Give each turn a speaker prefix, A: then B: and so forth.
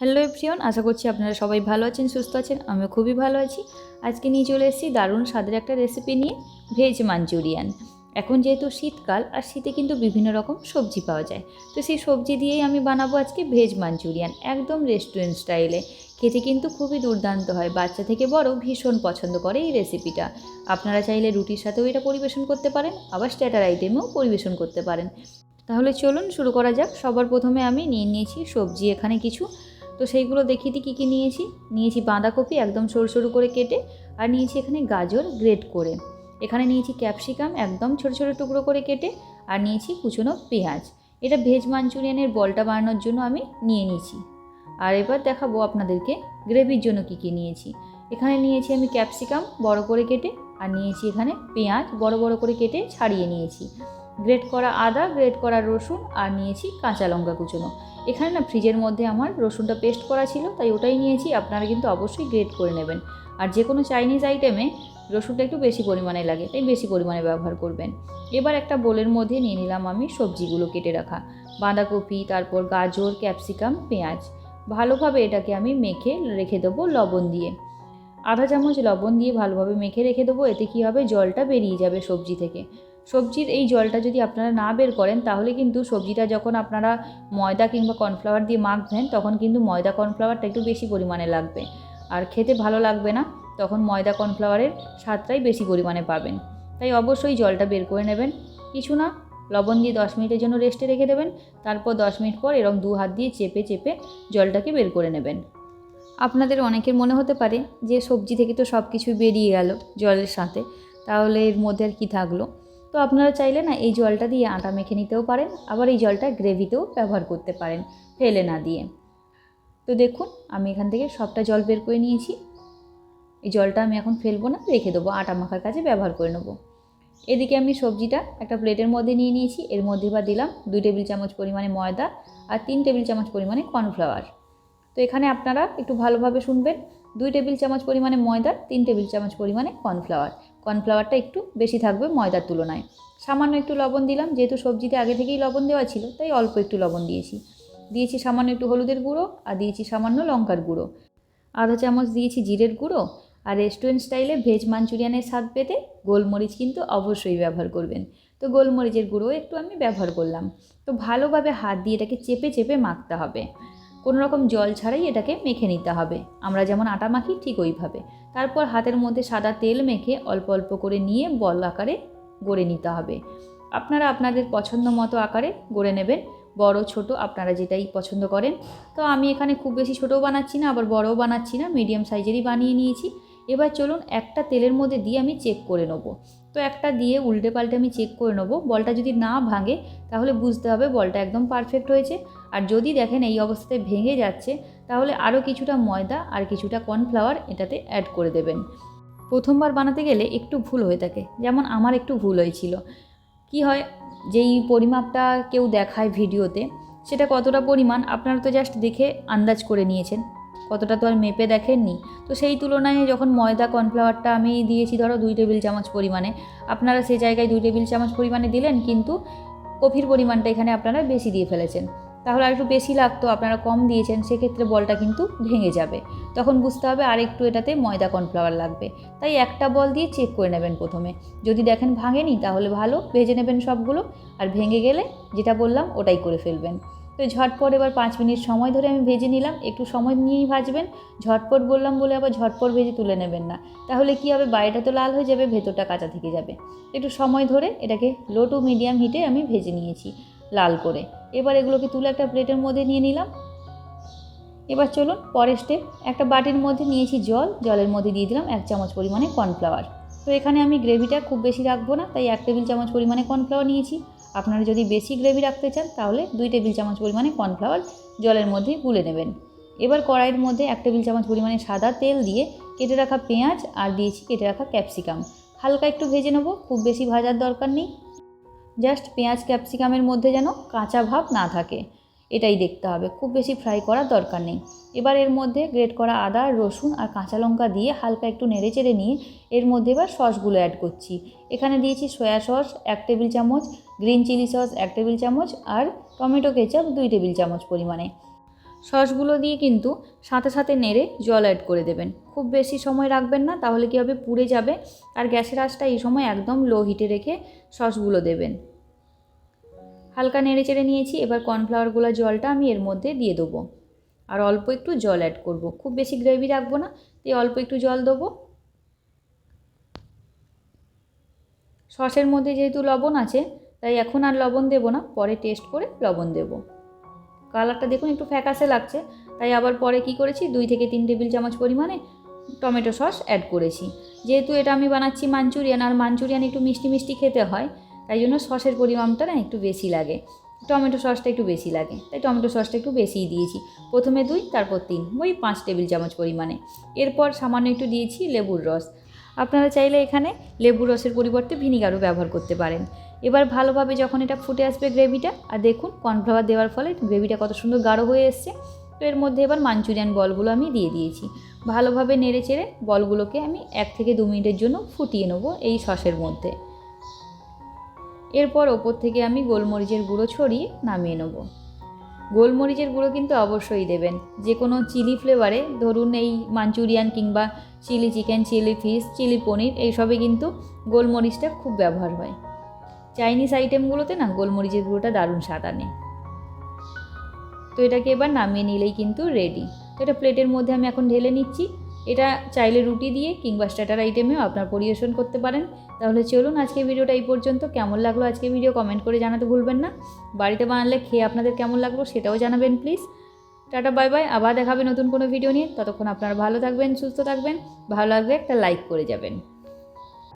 A: Hello everyone আশা করছি আপনারা সবাই ভালো আছেন, সুস্থ আছেন, আমিও খুবই ভালো আছি। আজকে নিয়ে চলে এসেছি দারুণ স্বাদের একটা রেসিপি নিয়ে ভেজ মাঞ্চুরিয়ান এখন যেহেতু শীতকাল, আর শীতে কিন্তু বিভিন্ন রকম সবজি পাওয়া যায়, তো সেই সবজি দিয়েই আমি বানাবো আজকে ভেজ মাঞ্চুরিয়ান একদম রেস্টুরেন্ট স্টাইলে খেতে কিন্তু খুবই দুর্দান্ত হয়, বাচ্চা থেকে বড় ভীষণ পছন্দ করে এই রেসিপিটা আপনারা চাইলে রুটির সাথেও এটা পরিবেশন করতে পারেন, আবার স্ট্যাটার আইটেমেও পরিবেশন করতে পারেন। তাহলে চলুন শুরু করা যাক, সবার প্রথমে আমি নিয়ে নিয়েছি সবজি, এখানে কিছু তো সেইগুলো দেখিয়ে দিই কী কী নিয়েছি? নিয়েছি বাঁধাকপি একদম সরু সরু করে কেটে আর নিয়েছি এখানে গাজর গ্রেট করে। এখানে নিয়েছি ক্যাপসিকাম একদম ছোটো ছোটো টুকরো করে কেটে আর নিয়েছি কুচনো পেঁয়াজ। এটা ভেজ মাঞ্চুরিয়ানের বলটা বানানোর জন্য আমি নিয়ে নিয়েছি। আর এবার দেখাবো আপনাদেরকে গ্রেভির জন্য কী কী নিয়েছি। এখানে নিয়েছি আমি ক্যাপসিকাম বড় করে কেটে আর নিয়েছি এখানে পেঁয়াজ বড় বড় করে কেটে ছাড়িয়ে নিয়েছি। গ্রেট করা আদা, গ্রেট করা রসুন আর নিয়েছি কাঁচা লঙ্কা কুচনো। এখানে না ফ্রিজের মধ্যে আমার রসুনটা পেস্ট করা ছিল, তাই ওটাই নিয়েছি, আপনারা কিন্তু অবশ্যই গ্রেট করে নেবেন। আর যে কোনো চাইনিজ আইটেমে রসুনটা একটু বেশি পরিমাণে লাগে, তাই বেশি পরিমাণে ব্যবহার করবেন। এবার একটা বোলের মধ্যে নিয়ে নিলাম আমি সবজিগুলো কেটে রাখা। বাঁধাকপি, তারপর গাজর, ক্যাপসিকাম, পেঁয়াজ। ভালোভাবে এটাকে আমি মেখে রেখে দেবো লবণ দিয়ে। আধা চামচ লবণ দিয়ে ভালোভাবে মেখে রেখে দেবো, এতে কী হবে? জলটা বেরিয়ে যাবে সবজি থেকে। সবজির এই জলটা যদি আপনারা না বের করেন, তাহলে কিন্তু সবজিটা যখন আপনারা ময়দা কিংবা কর্নফ্লাওয়ার দিয়ে মাখবেন, তখন কিন্তু ময়দা কর্নফ্লাওয়ারটা একটু বেশি পরিমাণে লাগবে। আর খেতে ভালো লাগবে না, তখন ময়দা কর্নফ্লাওয়ারের স্বাদটাই বেশি পরিমাণে পাবেন। তাই অবশ্যই জলটা বের করে নেবেন। কিছু না, লবণ দিয়ে দশ মিনিটের জন্য রেস্টে রেখে দেবেন। তারপর দশ মিনিট পর এরকম দু হাত দিয়ে চেপে চেপে জলটাকে বের করে নেবেন। আপনাদের অনেকের মনে হতে পারে যে সবজি থেকে তো সব কিছু বেরিয়ে গেল জলের সাথে, তাহলে এর মধ্যে আর কী থাকল? তো আপনারা চাইলে না এই জলটা দিয়ে আটা মেখে নিতেও পারেন, আবার এই জলটা গ্রেভিতেও ব্যবহার করতে পারেন ফেলে না দিয়ে। তো দেখুন, আমি এখান থেকে সবটা জল বের করে নিয়েছি। এই জলটা আমি এখন ফেলব না, রেখে দেবো, আটা মাখার কাজে ব্যবহার করে নেব। এদিকে আমি সবজিটা একটা প্লেটের মধ্যে নিয়ে নিয়েছি, এর মধ্যে বা দিলাম দুই টেবিল চামচ পরিমাণে ময়দা আর তিন টেবিল চামচ পরিমাণে কর্নফ্লাওয়ার। তো এখানে আপনারা একটু ভালোভাবে শুনবেন, দুই টেবিল চামচ পরিমাণে ময়দা, তিন টেবিল চামচ পরিমাণে কর্নফ্লাওয়ার। কর্নফ্লাওয়ারটা একটু বেশি থাকবে ময়দার তুলনায়। সামান্য একটু লবণ দিলাম, যেহেতু সবজিতে আগে থেকেই লবণ দেওয়া ছিল, তাই অল্প একটু লবণ দিয়েছি। দিয়েছি সামান্য একটু হলুদের গুঁড়ো আর দিয়েছি সামান্য লঙ্কার গুঁড়ো। আধা চামচ দিয়েছি জিরের গুঁড়ো আর রেস্টুরেন্ট স্টাইলে ভেজ মাঞ্চুরিয়ানের স্বাদ পেতে গোলমরিচ কিন্তু অবশ্যই ব্যবহার করবেন। তো গোলমরিচের গুঁড়ো একটু আমি ব্যবহার করলাম। তো ভালোভাবে হাত দিয়ে এটাকে চেপে চেপে মাখতে হবে। কোনো রকম জল ছাড়াই এটাকে মেখে নিতে হবে। আমরা যেমন আটা মাখি ঠিক ওইভাবে। তারপর হাতের মধ্যে সাদা তেল মেখে অল্প অল্প করে নিয়ে বল আকারে গড়ে নিতে হবে। আপনারা আপনাদের পছন্দ মতো আকারে গড়ে নেবেন। বড়, ছোট, আপনারা যেটাই পছন্দ করেন। তো আমি এখানে খুব বেশি ছোটও বানাচ্ছি না, আবার বড়ও বানাচ্ছি না। মিডিয়াম সাইজেরই বানিয়ে নিয়েছি। এবার চলুন একটা তেলের মধ্যে দিয়ে আমি চেক করে নেব। তো একটা দিয়ে উল্টে পাল্টে আমি চেক করে নেব। বলটা যদি না ভাঙে, তাহলে বুঝতে হবে বলটা একদম পারফেক্ট হয়েছে। আর যদি দেখেন এই অবস্থায় ভেঙে যাচ্ছে, তাহলে আরও কিছুটা ময়দা আর কিছুটা কর্নফ্লাওয়ার এটাতে অ্যাড করে দেবেন। প্রথমবার বানাতে গেলে একটু ভুল হয়ে থাকে। যেমন আমার একটু ভুল হয়েছিল। কি হয়, যেই পরিমাপটা কেউ দেখায় ভিডিওতে, সেটা কতটা পরিমাণ, আপনারা তো জাস্ট দেখে আন্দাজ করে নিয়েছেন। কতটা তো আর মেপে দেখেননি। তো সেই তুলনায় যখন ময়দা, কর্নফ্লাওয়ারটা আমি দিয়েছি, ধরো দুই টেবিল চামচ পরিমাণে, আপনারা সেই জায়গায় দুই টেবিল চামচ পরিমাণে দিলেন, কিন্তু কফির পরিমাণটা এখানে আপনারা বেশি দিয়ে ফেলেছেন। তাহলে আর একটু বেশি লাগতো, আপনারা কম দিয়েছেন, সেক্ষেত্রে বলটা কিন্তু ভেঙে যাবে। তখন বুঝতে হবে আর একটু এটাতে ময়দা, কর্নফ্লাওয়ার লাগবে। তাই একটা বল দিয়ে চেক করে নেবেন প্রথমে। যদি দেখেন ভাঙেনি, তাহলে ভালো, ভেজে নেবেন সবগুলো, আর ভেঙে গেলে যেটা বললাম, ওটাই করে ফেলবেন। তো ঝটপট এবার পাঁচ মিনিট সময় ধরে আমি ভেজে নিলাম। একটু সময় নিয়েই ভাজবেন। ঝটপট বললাম বলে আবার ঝটপট ভেজে তুলে নেবেন না। তাহলে কি হবে? বাইরেটা তো লাল হয়ে যাবে, ভেতরটা কাঁচা থেকে যাবে। একটু সময় ধরে এটাকে লো টু মিডিয়াম হিটে আমি ভেজে নিয়েছি লাল করে। এবার এগুলোকে তুলে একটা প্লেটের মধ্যে নিয়ে নিলাম। এবার চলুন পরের স্টেপ একটা বাটির মধ্যে নিয়েছি জল। জলের মধ্যে দিয়ে দিলাম এক চামচ পরিমাণে কর্নফ্লাওয়ার তো এখানে আমি গ্রেভিটা খুব বেশি রাখব না, তাই এক টেবিল চামচ পরিমাণে কর্নফ্লাওয়ার নিয়েছি। আপনারা যদি বেশি গ্রেভি রাখতে চান, তাহলে দুই টেবিল চামচ পরিমাণে কর্নফ্লাওয়ার জলের মধ্যে গুলে নেবেন। এবার কড়াইয়ের মধ্যে এক টেবিল চামচ পরিমাণে সাদা তেল দিয়ে কেটে রাখা পেঁয়াজ আর দিয়েছি কেটে রাখা ক্যাপসিকাম। হালকা একটু ভেজে নেব, খুব বেশি ভাজার দরকার নেই। জাস্ট পেঁয়াজ ক্যাপসিকামের মধ্যে যেন কাঁচা ভাব না থাকে। এটাই দেখতে হবে। খুব বেশি ফ্রাই করার দরকার নেই। এবার এর মধ্যে গ্রেট করা আদা, রসুন আর কাঁচা লঙ্কা দিয়ে হালকা একটু নেড়ে চেড়ে নিয়ে এর মধ্যে এবার সসগুলো অ্যাড করছি। এখানে দিয়েছি সয়া সস এক টেবিল চামচ গ্রিন চিলি সস এক টেবিল চামচ আর টমেটো কেচাপ দুই টেবিল চামচ পরিমাণে। সসগুলো দিয়ে কিন্তু সাথে সাথে নেড়ে জল অ্যাড করে দেবেন। খুব বেশি সময় রাখবেন না, তাহলে কী হবে? পুড়ে যাবে। আর গ্যাসের আঁচটা এই সময় একদম লো হিটে রেখে সসগুলো দেবেন। হালকা নেড়ে চেড়ে নিয়েছি, এবার কর্নফ্লাওয়ারগুলো জলটা আমি এর মধ্যে দিয়ে দেবো। আর অল্প একটু জল অ্যাড করব। খুব বেশি গ্রেভি রাখব না তাই অল্প একটু জল দেবো। সসের মধ্যে যেহেতু লবণ আছে, তাই এখন আর লবণ দেবো না, পরে টেস্ট করে লবণ দেব। কালারটা দেখুন একটু ফ্যাকাসে লাগছে, তাই আবার পরে কি করেছি, দুই থেকে তিন টেবিল চামচ পরিমাণে টমেটো সস অ্যাড করেছি। যেহেতু এটা আমি বানাচ্ছি মাঞ্চুরিয়ান, আর মাঞ্চুরিয়ান একটু মিষ্টি মিষ্টি খেতে হয় তাই জন্য সসের পরিমাণটা না একটু বেশি লাগে। টমেটো সসটা একটু বেশি লাগে, তাই টমেটো সসটা একটু বেশিই দিয়েছি। প্রথমে দুই, তারপর তিন, ওই পাঁচ টেবিল চামচ পরিমাণে। এরপর সামান্য একটু দিয়েছি লেবুর রস। আপনারা চাইলে এখানে লেবুর রসের পরিবর্তে ভিনিগারও ব্যবহার করতে পারেন। এবার ভালোভাবে যখন এটা ফুটে আসবে গ্রেভিটা, আর দেখুন কর্নফ্লাওয়ার দেওয়ার ফলে গ্রেভিটা কত সুন্দর গাঢ় হয়ে এসছে। তো এর মধ্যে এবার মাঞ্চুরিয়ান বলগুলো আমি দিয়ে দিয়েছি। ভালোভাবে নেড়ে চেড়ে বলগুলোকে আমি এক থেকে দু মিনিটের জন্য ফুটিয়ে নেব এই সসের মধ্যে। এরপর ওপর থেকে আমি গোলমরিচের গুঁড়ো ছড়িয়ে নামিয়ে নেব। গোলমরিচের গুঁড়ো কিন্তু অবশ্যই দেবেন। যে কোনো চিলি ফ্লেভারে, ধরুন এই মাঞ্চুরিয়ান কিংবা chilli chicken, chilli fish, chilli paneer এইসবে কিন্তু গোলমরিচটা খুব ব্যবহার হয়। চাইনিজ আইটেমগুলোতে না গোলমরিচের গুঁড়োটা দারুণ স্বাদ আনে। তো এটাকে এবার নামিয়ে নিলেই কিন্তু রেডি তো এটা প্লেটের মধ্যে আমি এখন ঢেলে নিচ্ছি। এটা চাইলে রুটি দিয়ে কিংবা স্ট্যাটার আইটেমেও আপনার পরিবেশন করতে পারেন। তাহলে চলুন আজকে ভিডিওটা এই পর্যন্ত। কেমন লাগল আজকে ভিডিও কমেন্ট করে জানাতে ভুলবেন না। বাড়িতে বানালে খেয়ে আপনাদের কেমন লাগল সেটাও জানাবেন প্লিজ টাটা বাই বাই আবার দেখাবে নতুন কোনো ভিডিও নিয়ে। ততক্ষণ আপনারা ভালো থাকবেন, সুস্থ থাকবেন। ভালো লাগবে একটা লাইক করে যাবেন।